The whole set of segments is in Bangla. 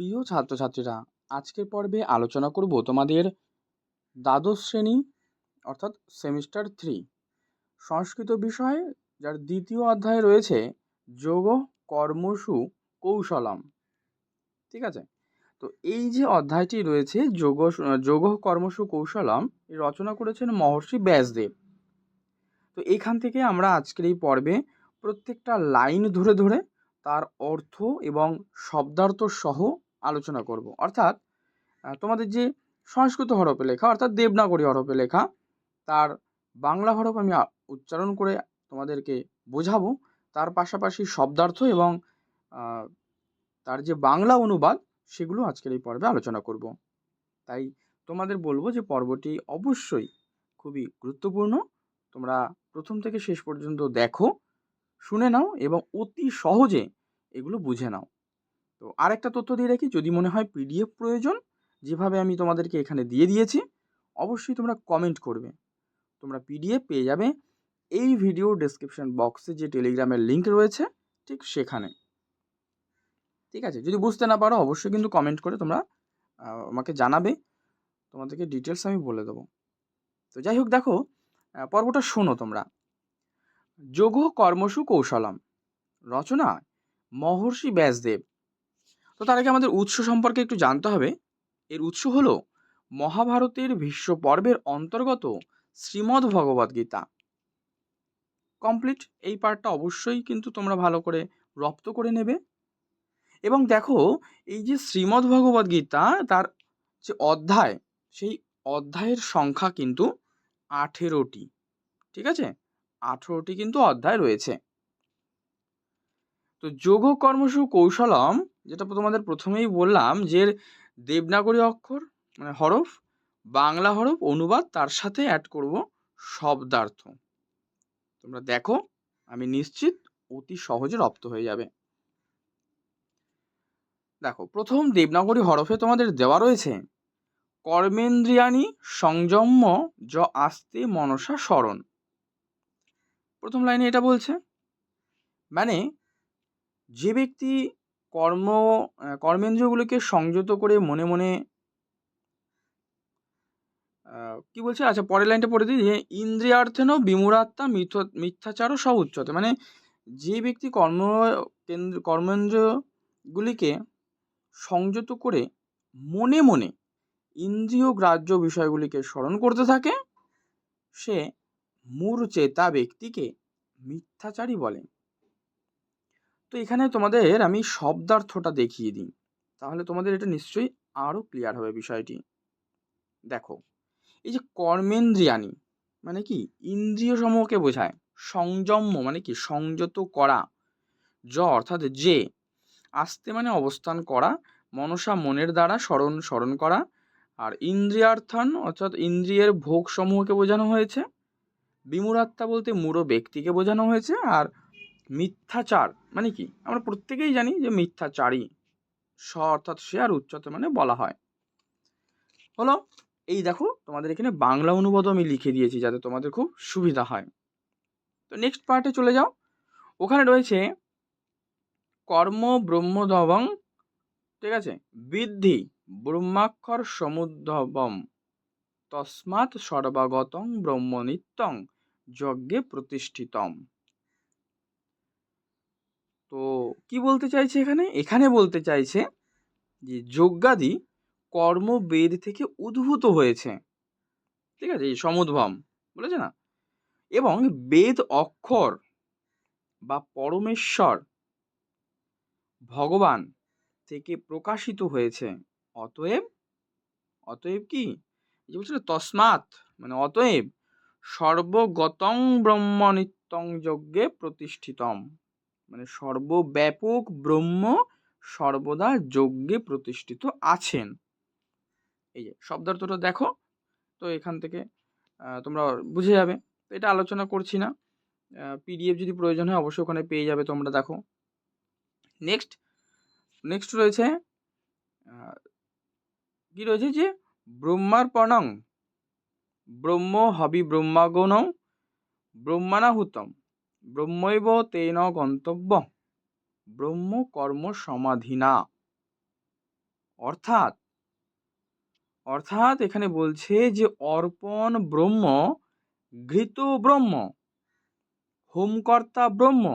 প্রিয় ছাত্রছাত্রীরা, আজকের পর্বে আলোচনা করব তোমাদের দ্বাদশ শ্রেণি, অর্থাৎ সেমিস্টার থ্রি। সংস্কৃত বিষয়ে, যার দ্বিতীয় অধ্যায়ে রয়েছে, যোগ, কর্মসু, কৌশলম। ঠিক আছে? তো এই যে অধ্যায়টি রয়েছে, যোগ যোগ, কর্মসু, কৌশলম রচনা করেছেন মহর্ষি ব্যাসদেব। তো এখান থেকে আমরা আজকের এই পর্বে প্রত্যেকটা লাইন ধরে ধরে তার অর্থ এবং শব্দার্থ সহ আলোচনা করব। অর্থাৎ তোমাদের যে সংস্কৃত হরফে লেখা, অর্থাৎ দেবনাগরী হরফে লেখা, তার বাংলা হরফ আমি উচ্চারণ করে তোমাদেরকে বোঝাবো। তার পাশাপাশি শব্দার্থ এবং তার যে বাংলা অনুবাদ, সেগুলো আজকের এই পর্বে আলোচনা করব। তাই তোমাদের বলব যে পর্বটি অবশ্যই খুবই গুরুত্বপূর্ণ। তোমরা প্রথম থেকে শেষ পর্যন্ত দেখো, শুনে নাও এবং অতি সহজে এগুলো বুঝে নাও। তো আরেকটা তথ্য দিয়ে রাখি, যদি মনে হয় পিডিএফ প্রয়োজন, যেভাবে আমি তোমাদেরকে এখানে দিয়ে দিয়েছি, অবশ্যই তোমরা কমেন্ট করবে। তোমরা পিডিএফ পেয়ে যাবে এই ভিডিও ডেসক্রিপশন বক্সে যে টেলিগ্রামের লিঙ্ক রয়েছে, ঠিক সেখানে। ঠিক আছে? যদি বুঝতে না পারো, অবশ্যই কিন্তু কমেন্ট করে তোমরা আমাকে জানাবে। তোমাদেরকে ডিটেলস আমি বলে দেবো। তো যাই হোক, দেখো পর্বটা শোনো তোমরা। যোগ কর্মসু কৌশলম। রচনা মহর্ষি ব্যাসদেব তো তার আগে আমাদের উৎস সম্পর্কে একটু জানতে হবে। এর উৎস হল মহাভারতের ভীষ্ম পর্বের অন্তর্গত শ্রীমদ্ ভগবদ্ গীতা। কমপ্লিট এই পার্টটা অবশ্যই কিন্তু তোমরা ভালো করে রপ্ত করে নেবে। এবং দেখো, এই যে শ্রীমদ্ ভগবদ্ গীতা, তার যে অধ্যায়, সেই অধ্যায়ের সংখ্যা কিন্তু আঠেরোটি। ঠিক আছে? আঠেরোটি কিন্তু অধ্যায় রয়েছে। তো যোগ কর্মসু কৌশলম যেটা তোমাদের প্রথমেই বললাম যে দেবনাগরী অক্ষর মানে হরফ, বাংলা হরফ, অনুবাদ তার সাথে অ্যাড করব শব্দার্থ। তোমরা দেখো, আমি নিশ্চিত অতি সহজে রপ্ত হয়ে যাবে। দেখো, প্রথম দেবনাগরী হরফে তোমাদের দেওয়া রয়েছে কর্মেন্দ্রিয়ানি সংযম্য য আস্তে মনসা স্মরণ। প্রথম লাইনে এটা বলছে মানে যে ব্যক্তি কর্ম কর্মেন্দ্রিয়গুলোকে সংযত করে মনে মনে কি বলছে? আচ্ছা পরের লাইনটা পড়ে দিই যে ইন্দ্রিয়ার্থেন বিমূরাত্মা মিথ মিথ্যাচারও সব উচ্চতে। মানে যে ব্যক্তি কর্ম, কেন্দ্র কর্মেন্দ্রগুলিকে সংযত করে মনে মনে ইন্দ্রিয় গ্রাহ্য বিষয়গুলিকে স্মরণ করতে থাকে, সে মূর্চেতা ব্যক্তিকে মিথ্যাচারী বলে। তো এখানে তোমাদের আমি শব্দার্থটা দেখিয়ে দিই। তাহলে তোমাদের এটা নিশ্চয়ই আরও ক্লিয়ার হবে বিষয়টি। দেখো, এই যে কর্মেন্দ্রিয়ানি মানে কি? ইন্দ্রিয় সমূহকে বোঝায়। সংযম্য মানে কি? সংযত করা। জ অর্থাৎ যে। আস্তে মানে অবস্থান করা, মনসা মনের দ্বারা স্মরণ স্মরণ করা। আর ইন্দ্রিয়ার্থান, অর্থাৎ ইন্দ্রিয়ের ভোগ সমূহকে বোঝানো হয়েছে। বিমূরাত্মা বলতে মূঢ় ব্যক্তিকে বোঝানো হয়েছে। আর মিথ্যাচার মানে কি? আমরা প্রত্যেকেই জানি যে মিথ্যাচারী। স অর্থাৎ সে আর উচ্চতে মানে বলা হয়। হলো, এই দেখো, তোমাদের এখানে বাংলা অনুবাদ আমি লিখে দিয়েছি যাতে তোমাদের খুব সুবিধা হয়। তো নেক্সট পার্টে চলে যাও। ওখানে রয়েছে, কর্ম ব্রহ্মধবং, ঠিক আছে? বৃদ্ধি ব্রহ্মাক্ষর সমুদ্ভবম তসমাৎ সর্বাগতং ব্রহ্মনিত্যং, যজ্ঞে প্রতিষ্ঠিতম। তো কি বলতে চাইছে এখানে? এখানে বলতে চাইছে যে যজ্ঞাদি কর্মবেদ থেকে উদ্ভূত হয়েছে। ঠিক আছে? এই সমুদ্ভম বলেছে না? এবং বেদ অক্ষর বা পরমেশ্বর ভগবান থেকে প্রকাশিত হয়েছে। অতএব অতএব কি? যে বলছিল তসমাৎ মানে অতএব সর্বগতং ব্রহ্ম নিত্যং যজ্ঞে প্রতিষ্ঠিতম। মানে সর্বব্যাপক ব্রহ্ম সর্বদা যজ্ঞে প্রতিষ্ঠিত আছেন। এই যে, শব্দার্থটা দেখো, তো এখান থেকে তোমরা বুঝে যাবে। তো এটা আলোচনা করছি না। পিডিএফ যদি প্রয়োজন হয়, অবশ্যই ওখানে পেয়ে যাবে তোমরা, দেখো। নেক্সট নেক্সট রয়েছে কি রয়েছে যে, ব্রহ্মার্পণং, ব্রহ্ম হবি ব্রহ্মাগণ, ব্রহ্মানাহুতম। ব্রহ্মৈব তেন গন্তব্য, ব্রহ্ম কর্ম সমাধিনা। অর্থাৎ অর্থাৎ এখানে বলছে যে অর্পণ ব্রহ্ম, ঘৃত ব্রহ্ম, হোমকর্তা ব্রহ্ম,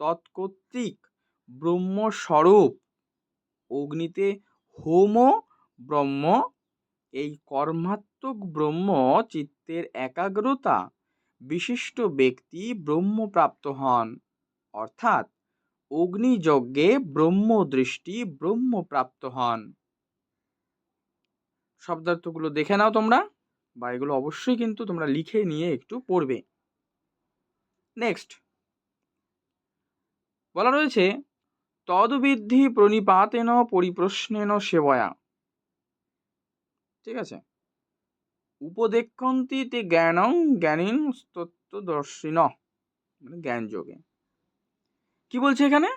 তৎকর্তৃক ব্রহ্মস্বরূপ, অগ্নিতে হোম ব্রহ্ম, এই কর্মাত্মক ব্রহ্ম চিত্তের একাগ্রতা বিশিষ্ট ব্যক্তি ব্রহ্মপ্রাপ্ত হন। অর্থাৎ অগ্নিযজ্ঞে ব্রহ্মদৃষ্টি ব্রহ্মপ্রাপ্ত হন। শব্দার্থগুলো দেখে নাও তোমরা বা এগুলো অবশ্যই কিন্তু তোমরা লিখে নিয়ে একটু পড়বে। নেক্সট বলা রয়েছে, তদবিদ্ধি প্রণিপাতেন পরিপ্রশ্নেন সেবয়া। ঠিক আছে? উপদেক্ষন্তি তে জ্ঞানং জ্ঞানীন তত্ত্বদর্শিন মানে জ্ঞান যোগে। কি বলছে এখানে?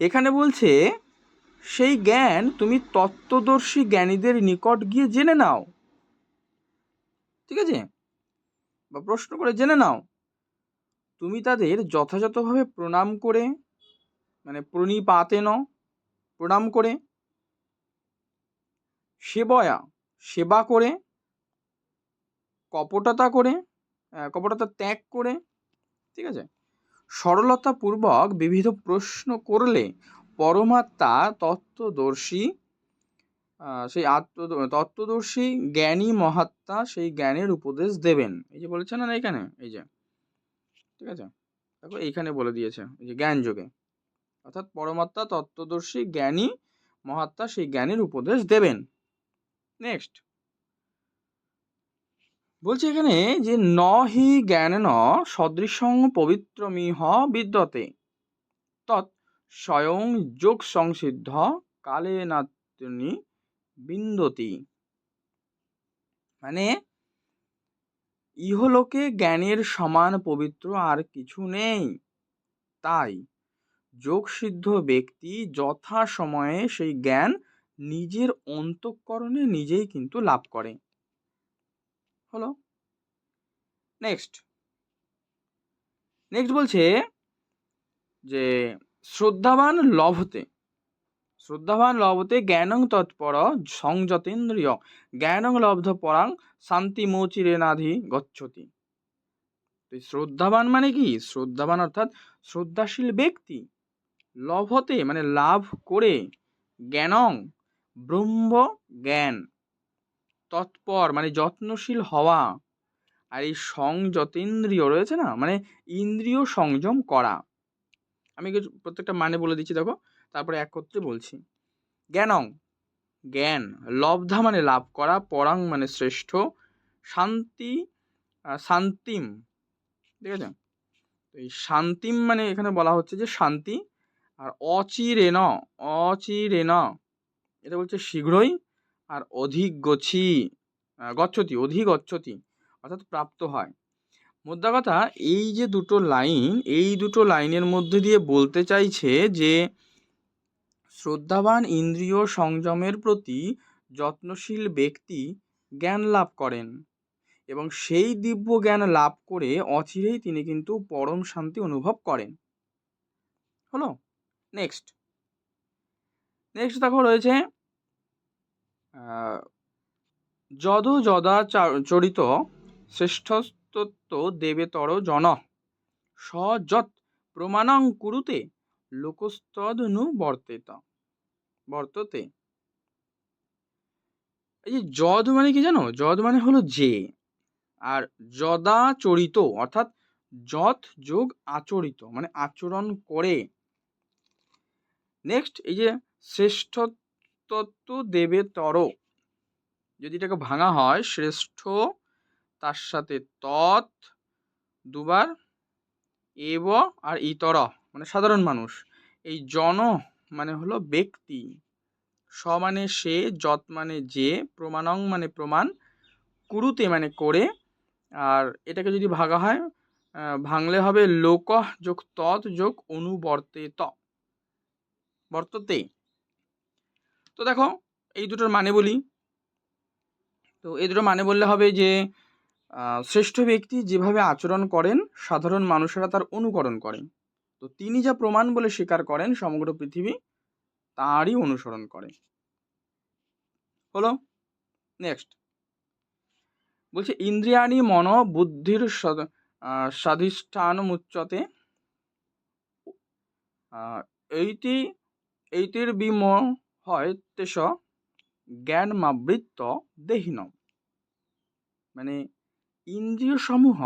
এখানে বলছে, সেই জ্ঞান তুমি তত্ত্বদর্শী জ্ঞানীদের নিকট গিয়ে জেনে নাও। ঠিক আছে? বা প্রশ্ন করে জেনে নাও। তুমি তাদের যথাযথভাবে প্রণাম করে মানে প্রণিপাতেন প্রণাম করে, সেবয়া, সেবা করে কপটতা করে কপটতা ত্যাগ করে, ঠিক আছে? সরলতাপূর্বক বিবিধ প্রশ্ন করলে পরমাত্মা তত্ত্বদর্শী সেই আত্ম, তত্ত্বদর্শী জ্ঞানী মহাত্মা সেই জ্ঞানের উপদেশ দেবেন। এই যে বলেছে না এখানে? এই যে, ঠিক আছে? দেখো এইখানে বলে দিয়েছে, এই যে জ্ঞান যোগে। অর্থাৎ পরমাত্মা তত্ত্বদর্শী জ্ঞানী মহাত্মা সেই জ্ঞানের উপদেশ দেবেন। নেক্সট। বলছে এখানে যে ন হি জ্ঞান ন সদৃশং পবিত্রমিহ বিদ্যতে। তৎ স্বয়ং যোগ সংসিদ্ধ কালে নাত্নি বিন্দতি। মানে ইহলোকে জ্ঞানের সমান পবিত্র আর কিছু নেই। তাই যোগসিদ্ধ ব্যক্তি যথা সময়ে সেই জ্ঞান নিজের অন্তঃকরণে নিজেই কিন্তু লাভ করে। হলো। নেক্সট নেক্সট বলছে যে, শ্রদ্ধাবান লভতে শ্রদ্ধাবান লভতে জ্ঞানং তৎপর সংযতেন্দ্রিয়। জ্ঞানং লব্ধ পরাং শান্তি মোচিরেনাধি গচ্ছতি শ্রদ্ধাবান মানে কি? শ্রদ্ধাবান অর্থাৎ শ্রদ্ধাশীল ব্যক্তি। লভতে মানে লাভ করে, জ্ঞানং ব্রহ্ম জ্ঞান। তৎপর মানে যত্নশীল হওয়া। আর এই সংযতেন্দ্রিয় রয়েছে না মানে ইন্দ্রিয় সংযম করা। আমি কিছু, প্রত্যেকটা মানে বলে দিচ্ছি, দেখো। তারপরে একত্রে বলছি। জ্ঞানং। জ্ঞান। লব্ধা মানে লাভ করা, পরাং মানে শ্রেষ্ঠ। শান্তি শান্তিম। ঠিক আছে? তো এই শান্তিম মানে এখানে বলা হচ্ছে যে শান্তি। আর অচিরে ন অচিরে ন এটা বলছে শীঘ্রই আর অধিক গছি গচ্ছতি, অধিক গচ্ছতি অর্থাৎ প্রাপ্ত হয়। মোদ্দা কথা, এই যে দুটো লাইন, এই দুটো লাইনের মধ্যে দিয়ে বলতে চাইছে যে, শ্রদ্ধাবান ইন্দ্রিয় সংযমের প্রতি যত্নশীল ব্যক্তি জ্ঞান লাভ করেন এবং সেই দিব্য জ্ঞান লাভ করে অচিরেই তিনি কিন্তু পরম শান্তি অনুভব করেন। হলো? নেক্সট নেক্সট দেখো রয়েছে যদ চরিত শ্রেষ্ঠতত্ত্ব দেবেতর জন। সযৎ প্রমাণং কুরুতে, লোকস্তদনু বর্তেত। বর্ততে। এই যে যদ মানে কি জানো? যদ মানে হলো যে। আর যদাচরিত অর্থাৎ যথ যোগ আচরিত মানে আচরণ করে। নেক্সট এই যে শ্রেষ্ঠতত্ত্ব দেবে তর। যদি এটাকে ভাঙা হয়, শ্রেষ্ঠ, তার সাথে তৎ, দুবার, এব আর ইতর মানে সাধারণ মানুষ। এই জন মানে হলো ব্যক্তি। স মানে সে যত মানে যে, প্রমাণং মানে প্রমাণ, কুরুতে মানে করে। আর এটাকে যদি ভাগা হয় ভাঙলে হবে লোক যোগ তৎ যোগ অনুবর্তে ত বর্ততে তো দেখো এই দুটোর মানে বলি। তো এই দুটো মানে বললে হবে যে শ্রেষ্ঠ ব্যক্তি যেভাবে আচরণ করেন সাধারণ মানুষেরা তার অনুকরণ করেন। তো তিনি যা প্রমাণ বলে স্বীকার করেন সমগ্র পৃথিবী তাঁরই অনুসরণ করে। হলো নেক্সট বলছে ইন্দ্রিয়াণী মন বুদ্ধির আহ, এইটি এইটির বিম হয় তেষ জ্ঞানমাবৃত্ত দেহিনম। মানে ইন্দ্রিয় সমূহ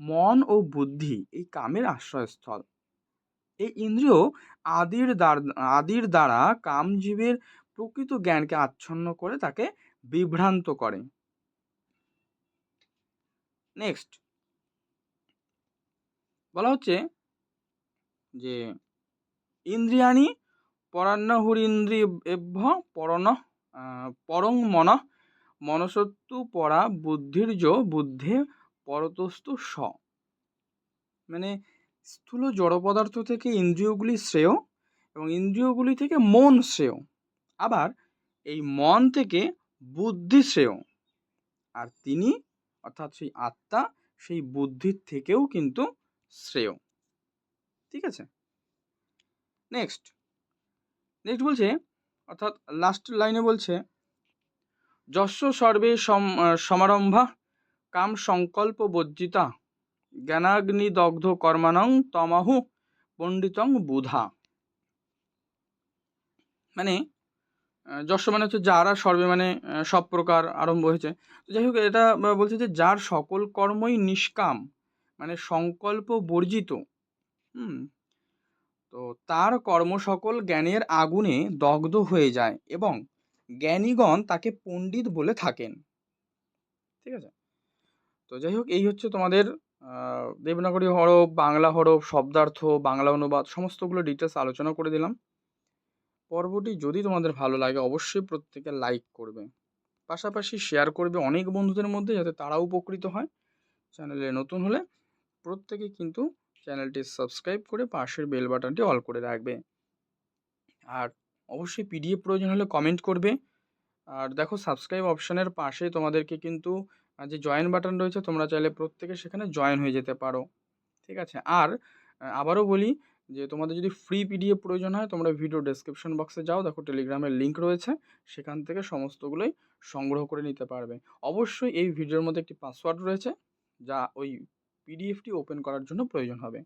মন ও বুদ্ধি, এই কামের আশ্রয়স্থল। এই ইন্দ্রিয় আদির দ্বার, আদির দ্বারা কামজীবের প্রকৃত জ্ঞানকে আচ্ছন্ন করে তাকে বিভ্রান্ত করে। নেক্সট। বলা হচ্ছে যে ইন্দ্রিয়াণী পরান্নহুরিন্দ্রিয়েভ্য পরণ পরং মন, মনসত্তু পরা বুদ্ধির্য বুদ্ধে পরতস্তু স। মানে স্থূল জড় পদার্থ থেকে ইন্দ্রিয়গুলি শ্রেয় এবং ইন্দ্রিয়গুলি থেকে মন শ্রেয়। আবার এই মন থেকে বুদ্ধি শ্রেয়। আর তিনি, অর্থাৎ সেই আত্মা, সেই বুদ্ধির থেকেও কিন্তু শ্রেয়। ঠিক আছে? নেক্সট নেক্সট বলছে, অর্থাৎ লাস্ট লাইনে বলছে যস্য সর্বে সমারম্ভা কাম সংকল্প বর্জিতা জ্ঞানাগ্নিদগ্ধ কর্মাণং তমাহু পণ্ডিতং বুধা। মানে যস্য মানে হচ্ছে যারা সর্বে মানে সব প্রকার আরম্ভ হয়েছে। যাই হোক, এটা বলছে যে যার সকল কর্মই নিষ্কাম মানে সংকল্প বর্জিত, হুম তো তার কর্ম সকল জ্ঞানের আগুনে দগ্ধ হয়ে যায় এবং জ্ঞানীগণ তাকে পণ্ডিত বলে থাকেন। ঠিক আছে? তো যাই হোক, এই হচ্ছে তোমাদের দেবনাগরী হরফ, বাংলা হরফ, শব্দার্থ, বাংলা অনুবাদ, সমস্তগুলো ডিটেলস আলোচনা করে দিলাম। পর্বটি যদি তোমাদের ভালো লাগে, অবশ্যই প্রত্যেকে লাইক করবে। পাশাপাশি শেয়ার করবে অনেক বন্ধুদের মধ্যে যাতে তারাও উপকৃত হয়। চ্যানেলে নতুন হলে প্রত্যেকে কিন্তু চ্যানেলটি সাবস্ক্রাইব করে পাশের বেল বাটনটি অল করে রাখবে। আর অবশ্যই পিডিএফ প্রয়োজন হলে কমেন্ট করবে। আর দেখো সাবস্ক্রাইব অপশানের পাশে তোমাদেরকে কিন্তু যে জয়েন বাটন রয়েছে, তোমরা চাইলে প্রত্যেকে সেখানে জয়েন হয়ে যেতে পারো। ঠিক আছে? আর আবারও বলি যে তোমাদের যদি ফ্রি পিডিএফ প্রয়োজন হয়, তোমরা ভিডিও ডেসক্রিপশন বক্সে যাও। দেখো টেলিগ্রামের লিঙ্ক রয়েছে, সেখান থেকে সমস্তগুলোই সংগ্রহ করে নিতে পারবে। অবশ্যই এই ভিডিওর মধ্যে একটি পাসওয়ার্ড রয়েছে, যা ওই পিডিএফটি ওপেন করার জন্য প্রয়োজন হবে।